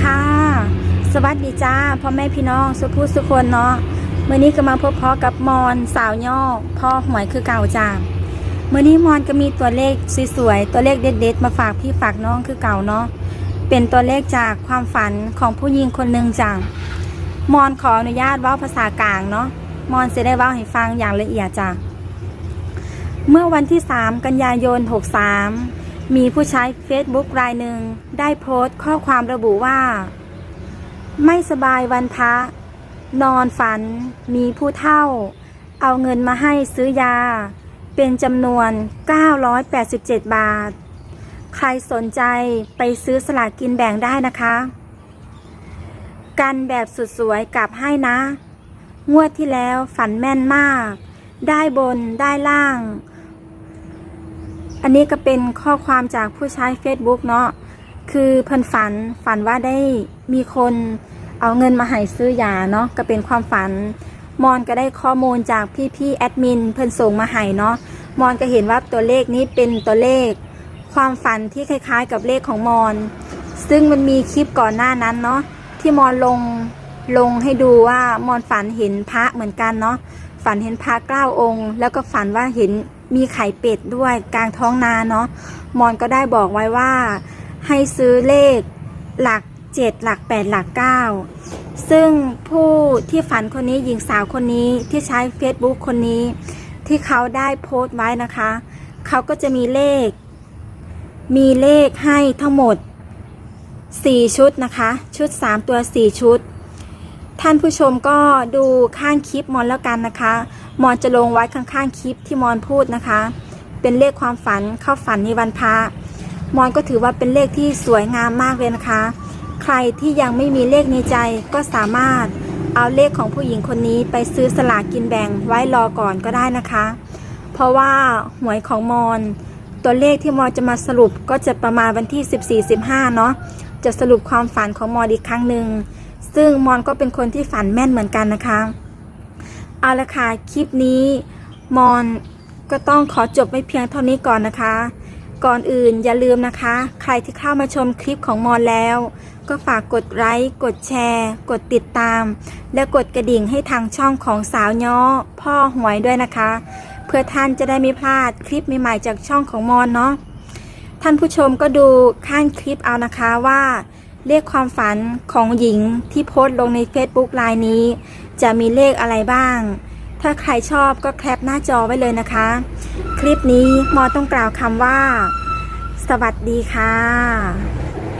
ค่ะ สวัสดีจ้าพ่อแม่พี่น้องสุภูสุคนเนาะเมื่อนี้ก็มาพบพอกับมอนสาวย่อพ่อหวยคือเก่าจ้าเมื่อนี้มอนก็มีตัวเลขสวยๆตัวเลขเด็ดๆมาฝากพี่ฝากน้องคือเก่าเนาะเป็นตัวเลขจากความฝันของผู้หญิงคนหนึ่งจ้ามอนขออนุญาตว้าภาษากลางเนาะมอนจะได้ว้าให้ฟังอย่างละเอียดจ้าเมื่อวันที่ 3 กันยายน 63 มีผู้ใช้ Facebook รายหนึ่งได้โพสต์ข้อความระบุว่า ไม่สบายวันพระนอนฝัน มีผู้เท่า เอาเงินมาให้ซื้อยา เป็นจำนวน 987 บาท ใครสนใจไปซื้อสลากกินแบ่งได้นะคะ กันแบบสุดสวยกลับให้นะ งวดที่แล้วฝันแม่นมาก ได้บนได้ล่าง อันนี้ก็เป็นข้อความจากผู้ใช้ Facebook เนาะ คือเพิ่นฝันฝันว่าได้มีคนเอาเงินมาให้ซื้อยาเนาะ ก็เป็นความฝัน มอนก็ได้ข้อมูลจากพี่ๆแอดมินเพิ่นส่งมาให้เนาะ มอนก็เห็นว่าตัวเลขนี้เป็นตัวเลข ความฝันที่คล้ายๆ กับเลขของมอน ซึ่งมันมีคลิปก่อนหน้านั้นเนาะที่มอนลงลงให้ดูว่ามอนฝันเห็นพระเหมือนกันเนาะ ฝันเห็นพระเก้าองค์ แล้วก็ฝันว่าเห็น มีไข่เป็ดด้วยกลางท้องนาเนาะมอนก็ได้บอกไว้ว่า ให้ซื้อเลขหลักเจ็ดหลักแปดหลักเก้าซึ่งผู้ที่ฝันคนนี้หญิงสาวคนนี้ที่ใช้ Facebook คนนี้ ที่เขาได้โพสต์ไว้นะคะ เขาก็จะมีเลข มีเลขให้ทั้งหมด 4 ชุดนะคะ ชุด 3 ตัว 4 ชุด ท่านผู้ชมก็ดูข้างคลิปมอนแล้วกันนะคะ มอนจะลงไว้ข้างๆคลิปที่มอนพูดนะคะ เป็นเลขความฝันเข้าฝันในวันพระมอนก็ถือว่าเป็นเลขที่สวยงามมากเลยนะคะ ใครที่ยังไม่มีเลขในใจก็สามารถเอาเลขของผู้หญิงคนนี้ไปซื้อสลากกินแบ่งไว้รอก่อนก็ได้นะคะ เพราะว่าหวยของมอนตัวเลขที่มอนจะมาสรุปก็จะประมาณวันที่ 14-15 เนาะจะสรุปความฝันของมอนอีกครั้งหนึ่งซึ่งมอนก็เป็นคนที่ฝันแม่นเหมือนกันนะคะ เอาละค่ะ คลิปนี้มอนก็ต้องขอจบไว้เพียงเท่านี้ก่อนนะคะ ก่อนอื่นอย่าลืมนะคะ ใครที่เข้ามาชมคลิปของมอนแล้ว ก็ฝากกดไลค์ กดแชร์ กดติดตาม และกดกระดิ่งให้ทางช่องของสาวย้อ พ่อหวยด้วยนะคะ เพื่อท่านจะได้ไม่พลาดคลิปใหม่ๆจากช่องของมอนเนาะ ท่านผู้ชมก็ดูข้างคลิปเอานะคะว่าเลขความฝันของหญิงที่โพสต์ลงใน Facebook ไลน์นี้ จะมีเลขอะไรบ้าง ถ้าใครชอบก็แคปหน้าจอไว้เลยนะคะ คลิปนี้มอต้องกล่าวคำว่า สวัสดีค่ะ